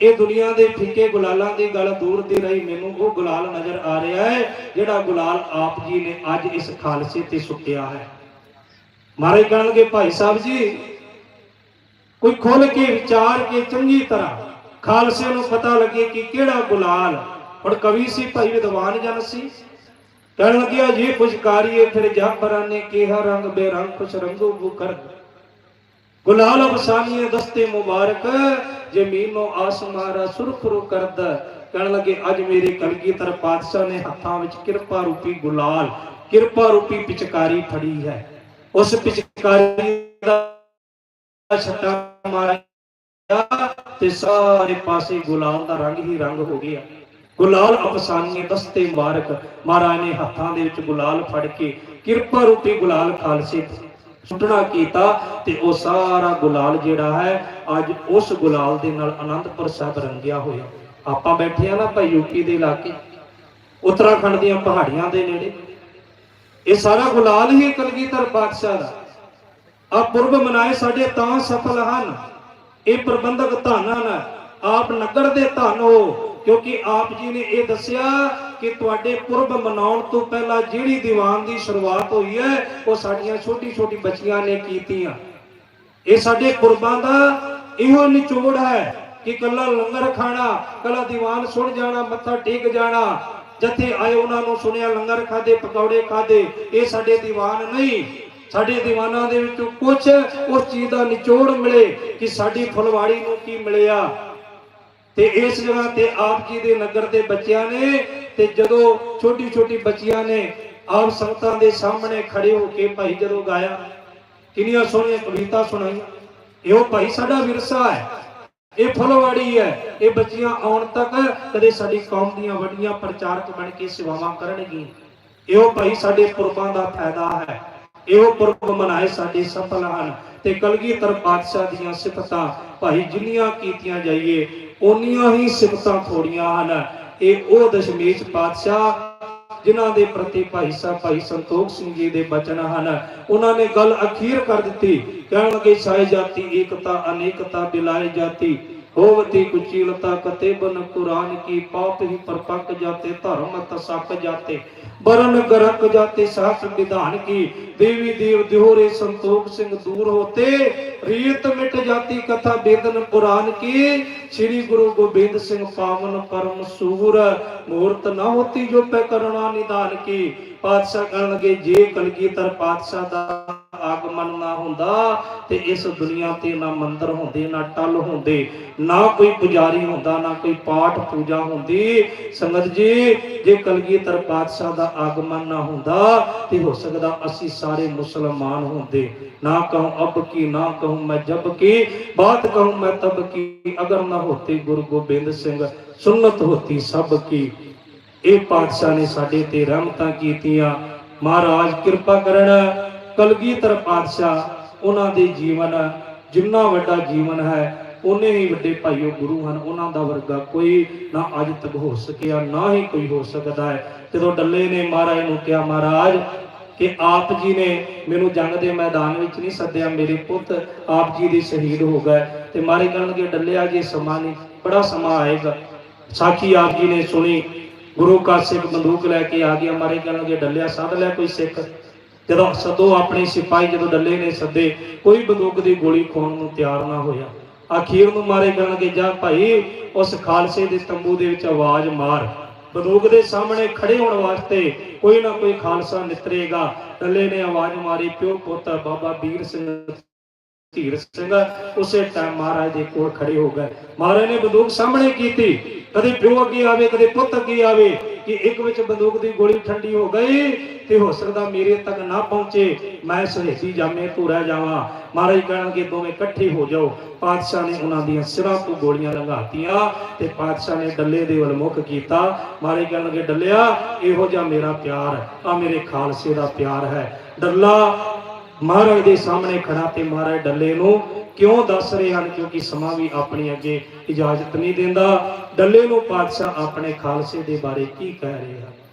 ਇਹ ਦੁਨੀਆ ਦੇ ਫਿੱਕੇ ਗੁਲਾਲਾਂ ਦੀ ਗੱਲ ਦੂਰ ਦੀ ਰਹੀ। ਮੈਨੂੰ ਉਹ ਗੁਲਾਲ ਨਜ਼ਰ ਆ ਰਿਹਾ ਹੈ, ਜਿਹੜਾ ਗੁਲਾਲ ਆਪ ਜੀ ਨੇ ਅੱਜ ਇਸ ਖਾਲਸੇ ਤੇ ਸੁੱਟਿਆ ਹੈ। ਮਹਾਰਾਜ ਕਹਿਣਗੇ, ਭਾਈ ਸਾਹਿਬ ਜੀ, ਕੋਈ ਖੁੱਲ ਕੇ ਵਿਚਾਰ ਕੇ ਚੰਗੀ ਤਰ੍ਹਾਂ ਖਾਲਸੇ ਨੂੰ ਪਤਾ ਲੱਗੇ ਕਿ ਕਿਹੜਾ ਗੁਲਾਲ ਹੁਣ ਕਵੀ ਸੀ, ਭਾਈ ਵਿਦਵਾਨ ਜਨ ਸੀ। ਕਹਿਣ ਲੱਗਿਆ, ਜੀ ਪੁਸ਼ਕਾਰੀਏ ਫਿਰ ਜਾਬਰਾਂ ਨੇ ਕਿਹਾ, ਰੰਗ ਬੇਰੰਗ ਕੁਛ ਰੰਗੋ ਬੁਕਰ ਗੁਲਾਲ ਅਫਸਾਨੀਏ ਦਸਤੇ ਮੁਬਾਰਕ। ਜ਼ਮੀਨੋਂ ਆਸਮਾਰਾ ਸੁਰਖਰੂ ਕਰਦ ਕਹਿਣ ਲੱਗੇ, ਅੱਜ ਮੇਰੇ ਕਲਗੀਧਰ ਪਾਤਸ਼ਾਹ ਨੇ ਹੱਥਾਂ ਵਿੱਚ ਕਿਰਪਾ ਰੂਪੀ ਗੁਲਾਲ, ਕਿਰਪਾ ਰੂਪੀ ਪਿਚਕਾਰੀ ਫੜੀ ਹੈ। ਉਸ ਪਿਚਕਾਰੀ ਦਾ ਛੱਟਾ ਮਾਰਿਆ ਤੇ ਸਾਰੇ ਪਾਸੇ ਗੁਲਾਲ ਦਾ ਰੰਗ ਹੀ ਰੰਗ ਹੋ ਗਿਆ। ਗੁਲਾਲ ਅਫਸਾਨੀ ਦਸਤੇ ਮੁਬਾਰਕ। ਮਹਾਰਾਜ ਨੇ ਹੱਥਾਂ ਦੇ ਵਿੱਚ ਗੁਲਾਲ ਫੜ ਕੇ ਕਿਰਪਾ ਰੂਪੀ ਗੁਲਾਲ ਖਾਲਸੇ ਸੁੱਟਣਾ ਕੀਤਾ ਤੇ ਉਹ ਸਾਰਾ ਗੁਲਾਲ ਜਿਹੜਾ ਹੈ, ਅੱਜ ਉਸ ਗੁਲਾਲ ਦੇ ਨਾਲ ਆਨੰਦਪੁਰ ਸਾਹਿਬ ਰੰਗਿਆ ਹੋਇਆ। ਆਪਾਂ ਬੈਠੇ ਆ ਨਾ ਭਾਈ ਯੂਪੀ ਦੇ ਇਲਾਕੇ, ਉੱਤਰਾਖੰਡ ਦੀਆਂ ਪਹਾੜੀਆਂ ਦੇ ਨੇੜੇ। ਇਹ ਸਾਰਾ ਗੁਲਾਲ ਹੀ ਕਲਗੀਧਰ ਪਾਤਸ਼ਾਹ ਦਾ। ਆ ਪੁਰਬ ਮਨਾਏ ਸਾਡੇ ਤਾਂ ਸਫਲ ਹਨ। ਇਹ ਪ੍ਰਬੰਧਕ ਧੰਨ ਹਨ। ਆਪ ਨਗਰ ਦੇ ਧਨ ਹੋ, ਕਿਉਂਕਿ ਆਪ ਜੀ ਨੇ ਇਹ ਦੱਸਿਆ ਕਿ ਤੁਹਾਡੇ ਪੁਰਬ ਮਨਾਉਣ ਤੋਂ ਪਹਿਲਾਂ ਜਿਹੜੀ ਦੀਵਾਨ ਦੀ ਸ਼ੁਰੂਆਤ ਹੋਈ ਹੈ, ਉਹ ਸਾਡੀਆਂ ਛੋਟੀ ਛੋਟੀ ਬੱਚੀਆਂ ਨੇ ਕੀਤੀਆਂ। ਇਹ ਸਾਡੇ ਕੁਰਬਾਂ ਦਾ ਇਹੋ ਨਿਚੋੜ ਹੈ ਕਿ ਕੱਲਾ ਲੰਗਰ ਖਾਣਾ, ਕੱਲਾ ਦੀਵਾਨ ਸੁਣ ਜਾਣਾ, ਮੱਥਾ ਟੇਕ ਜਾਣਾ, ਜਿੱਥੇ ਆਏ ਉਹਨਾਂ ਨੂੰ ਸੁਣਿਆ ਲੰਗਰ ਖਾਦੇ ਪਕੌੜੇ ਖਾਦੇ ਇਹ ਸਾਡੇ ਦੀਵਾਨ ਨਹੀਂ। ਸਾਡੇ ਦੀਵਾਨਾਂ ਦੇ ਵਿੱਚੋਂ ਕੁਝ ਉਸ ਚੀਜ਼ ਦਾ ਨਿਚੋੜ ਮਿਲੇ ਕਿ ਸਾਡੀ ਫੁਲਵਾੜੀ ਨੂੰ ਕੀ ਮਿਲਿਆ। ਤੇ ਇਸ ਜਗ੍ਹਾ ਤੇ ਆਪ ਜੀ ਦੇ ਨਗਰ ਦੇ ਬੱਚਿਆਂ ਨੇ ਤੇ ਜਦੋਂ ਛੋਟੀ ਛੋਟੀ ਬੱਚੀਆਂ ਨੇ ਆਪ ਸੰਗਤਾਂ ਦੇ ਸਾਹਮਣੇ ਖੜੇ ਹੋ ਕੇ ਭਾਈ ਜਦੋਂ ਗਾਇਆ, ਕਿੰਨੀਆਂ ਸੋਹਣੀਆਂ ਕਵਿਤਾ ਸੁਣਾਈਆਂ। ਇਹੋ ਭਾਈ ਸਾਡਾ ਵਿਰਸਾ ਹੈ, ਇਹ ਫੁੱਲਵਾੜੀ ਹੈ, ਇਹ ਬੱਚੀਆਂ ਆਉਣ ਤੱਕ ਕਦੇ ਸਾਡੀ ਕੌਮ ਦੀਆਂ ਵੱਡੀਆਂ ਪ੍ਰਚਾਰਕ ਬਣ ਕੇ ਸੇਵਾਵਾਂ ਕਰਨਗੀਆਂ। ਇਹੋ ਭਾਈ ਸਾਡੇ ਪੁਰਬਾਂ ਦਾ ਫਾਇਦਾ ਹੈ, ਇਹੋ ਪੁਰਬ ਮਨਾਏ ਸਾਡੇ ਸਫਲ ਹਨ ਤੇ ਕਲਗੀਧਰ ਪਾਤਸ਼ਾਹ ਦੀਆਂ ਸਿਫਤਾਂ ਭਾਈ ਜਿੰਨੀਆਂ ਕੀਤੀਆਂ ਜਾਈਏ, ਓਨੀਆਂ ਹੀ ਸਿਫਤਾਂ ਥੋੜੀਆਂ ਹਨ। ਇਹ ਉਹ ਦਸ਼ਮੇਸ਼ ਪਾਤਸ਼ਾਹ ਜਿਨ੍ਹਾਂ ਦੇ ਪ੍ਰਤੀ ਭਾਈ ਸਾਹਿਬ ਭਾਈ ਸੰਤੋਖ ਸਿੰਘ ਜੀ ਦੇ ਬਚਨ ਹਨ। ਉਹਨਾਂ ਨੇ ਗੱਲ ਅਖੀਰ ਕਰ ਦਿੱਤੀ। ਕਹਿਣ ਲੱਗੇ ਸਾਈ ਜਾਤੀ ਏਕਤਾ, ਅਨੇਕਤਾ ਬਿਲਾਏ ਜਾਤੀ। ਹੋਵਤੀ ਕੁਚੀਲਤਾ ਕਤੇ ਬਨ ਕੁਰਾਨ ਕੀ ਪਾਪ ਹੀ ਪਰਪੱਕ ਜਾਤੇ, ਧਰਮ ਤਸਕ ਜਾਤੇ, ਬਰਨ ਗਰਕ ਜਾਤੇ, ਸਾਸ ਵਿਧਾਨ ਕੀ, ਦੇਵੀ ਦੇਵ ਦਿਹੋਰੇ ਸੰਤੋਖ ਸਿੰਘ ਦੂਰ ਹੋਤੇ, ਰੀਤ ਮਿਟ ਜਾਤੀ ਕਥਾ ਬੇਦਨ ਪੁਰਾਨ ਕੀ, ਸ੍ਰੀ ਗੁਰੂ ਗੋਬਿੰਦ ਸਿੰਘ ਪਾਵਨ ਪਰਮ ਸੂਰ, ਮੂਰਤ ਨਾ ਹੋਤੀ ਜੋ ਪੈ ਕਰਣਾ ਨਿਦਾਨ ਕੀ, ਪਾਤਸ਼ਾਹ ਕਹਿਣ ਲੱਗੇ ਜੇ ਕਲਗੀਧਰ ਪਾਤਸ਼ਾਹ ਦਾ ਆਗਮਨ ਨਾ ਹੁੰਦਾ ਤੇ ਇਸ ਦੁਨੀਆ ਤੇ ਨਾ ਮੰਦਰ ਹੁੰਦੇ, ਨਾ ਟਲ ਹੁੰਦੇ, ਨਾ ਕੋਈ ਪੁਜਾਰੀ ਹੁੰਦਾ, ਨਾ ਕੋਈ ਪਾਠ ਪੂਜਾ ਹੁੰਦੀ। ਸੰਗਤ ਜੀ, ਜੇ ਕਲਗੀਧਰ ਪਾਤਸ਼ਾਹ ਦਾ ਆਗਮਨ ਨਾ ਹੁੰਦਾ ਤੇ ਹੋ ਸਕਦਾ ਅਸੀਂ ਸਾਰੇ ਮੁਸਲਮਾਨ ਹੁੰਦੇ। ਨਾ ਕਹੂੰ ਅਬ ਕੀ, ਨਾ ਕਹੂੰ ਮੈਂ ਜਬ ਕੀ, ਬਾਤ ਕਹੂੰ ਮੈਂ ਤਬ ਕੀ, ਅਗਰ ਨਾ ਹੋਤੇ ਗੁਰੂ ਗੋਬਿੰਦ ਸਿੰਘ, ਸੁਨਨਤ ਹੋਤੀ ਸਭ ਕੀ। ਇਹ ਪਾਤਸ਼ਾਹ ਨੇ ਸਾਡੇ ਤੇ ਰਹਿਮਤਾਂ ਕੀਤੀਆਂ। ਮਹਾਰਾਜ ਕਿਰਪਾ ਕਰਨ ਕਲਗੀਧਰ ਪਾਤਸ਼ਾਹ ਉਹਨਾਂ ਦੇ ਜੀਵਨ, ਜਿੰਨਾ ਵੱਡਾ ਜੀਵਨ ਹੈ ਉਹਨੇ ਹੀ ਵੱਡੇ ਭਾਈਓ ਗੁਰੂ ਹਨ। ਉਹਨਾਂ ਦਾ ਵਰਗਾ ਕੋਈ ਨਾ ਅੱਜ ਤੱਕ ਹੋ ਸਕਿਆ, ਨਾ ਹੀ ਕੋਈ ਹੋ ਸਕਦਾ ਹੈ। ਜਦੋਂ ਡੱਲੇ ਨੇ ਮਹਾਰਾਜ ਨੂੰ ਕਿਹਾ, ਮਹਾਰਾਜ, ਕਿ ਆਪ ਜੀ ਨੇ ਮੈਨੂੰ ਜੰਗ ਦੇ ਮੈਦਾਨ ਵਿੱਚ ਨਹੀਂ ਸੱਦਿਆ, ਮੇਰੇ ਪੁੱਤ ਆਪ ਜੀ ਦੇ ਸ਼ਹੀਦ ਹੋ ਗਏ। ਤੇ ਮਾਰੇ ਕਹਿਣਗੇ, ਡੱਲਿਆ, ਜੇ ਸਮਾਂ ਨਹੀਂ, ਬੜਾ ਸਮਾਂ ਆਏਗਾ। ਸਾਖੀ ਆਪ ਜੀ ਨੇ ਸੁਣੀ, ਗੁਰੂ ਕਾ ਸਿੱਖ ਬੰਦੂਕ ਲੈ ਕੇ ਆ ਗਿਆ। ਮਾਰੇ ਕਹਿਣਗੇ, ਡੱਲਿਆ, ਸੱਦ ਲੈ ਕੋਈ ਸਿੱਖ। ਜਦੋਂ ਸਦੋ ਆਪਣੇ ਸਿਪਾਹੀ ਜਦੋਂ ਡੱਲੇ ਨੇ ਸੱਦੇ, ਕੋਈ ਬੰਦੂਕ ਦੀ ਗੋਲੀ ਖੋਣ ਨੂੰ ਤਿਆਰ ਨਾ ਹੋਇਆ। ਅਖੀਰ ਨੂੰ ਮਾਰੇ ਕਹਿਣਗੇ ਜਾ ਭਾਈ, ਉਸ ਖਾਲਸੇ ਦੇ ਤੰਬੂ ਦੇ ਵਿੱਚ ਆਵਾਜ਼ ਮਾਰ। ਬੰਦੂਕ ਦੇ ਸਾਹਮਣੇ ਖੜੇ ਹੋਣ ਵਾਸਤੇ ਕੋਈ ਨਾ ਕੋਈ ਖਾਲਸਾ ਨਿਤਰੇਗਾ। ਡੱਲੇ ਨੇ ਆਵਾਜ਼ ਮਾਰੀ, ਪਿਓ ਪੁੱਤ, ਬਾਬਾ ਵੀਰ ਸਿੰਘ ਧੀਰ ਸਿੰਘ ਉਸੇ ਟਾਈਮ ਮਹਾਰਾਜ ਦੇ ਕੋਲ ਖੜੇ ਹੋ ਗਏ। ਮਹਾਰਾਜ ਨੇ ਬੰਦੂਕ ਸਾਹਮਣੇ ਕੀਤੀ। ਕਦੇ ਪਿਓ ਅੱਗੇ ਆਵੇ, ਕਦੇ ਪੁੱਤ ਅੱਗੇ ਆਵੇ ਕਿ ਇੱਕ ਵਿੱਚ ਬੰਦੂਕ ਦੀ ਗੋਲੀ ਠੰਡੀ ਹੋ ਗਈ ਤੇ ਹੋ ਸਕਦਾ ਮੇਰੇ ਤੱਕ ਨਾ ਪਹੁੰਚੇ। ਮੈਂ ਸਹੇਸੀ ਜਾਮੇ ਤੋਂ ਰਹਿ ਜਾਵਾਂ। ਮਹਾਰਾਜ ਕਹਿਣਗੇ, ਦੋਵੇਂ ਇਕੱਠੇ ਹੋ ਜਾਓ। ਪਾਤਸ਼ਾਹ ਨੇ ਉਹਨਾਂ ਦੀਆਂ ਸਿਰਾਂ ਤੋਂ ਗੋਲੀਆਂ ਲੰਘਾਤੀਆਂ ਤੇ ਪਾਤਸ਼ਾਹ ਨੇ ਡੱਲੇ ਦੇ ਵੱਲ ਮੁਖ ਕੀਤਾ। ਮਹਾਰਾਜ ਕਹਿਣਗੇ, ਡੱਲਿਆ, ਇਹੋ ਜਿਹਾ ਮੇਰਾ ਪਿਆਰ ਆ। ਮੇਰੇ ਖਾਲਸੇ ਦਾ ਪਿਆਰ ਹੈ। ਡੱਲਾ ਮਹਾਰਾਜ ਦੇ ਸਾਹਮਣੇ ਖੜਾ ਤੇ ਮਹਾਰਾਜ ਡੱਲੇ ਨੂੰ ਕਿਉਂ ਦੱਸ ਰਹੇ ਹਨ? ਕਿਉਂਕਿ ਸਮਾਂ ਵੀ ਆਪਣੀ ਅੱਗੇ ਇਜਾਜ਼ਤ ਨਹੀਂ ਦਿੰਦਾ। ਡੱਲੇ ਨੂੰ ਪਾਤਸ਼ਾਹ ਆਪਣੇ ਖਾਲਸੇ ਦੇ ਬਾਰੇ ਕੀ ਕਹਿ ਰਹੇ ਹਨ?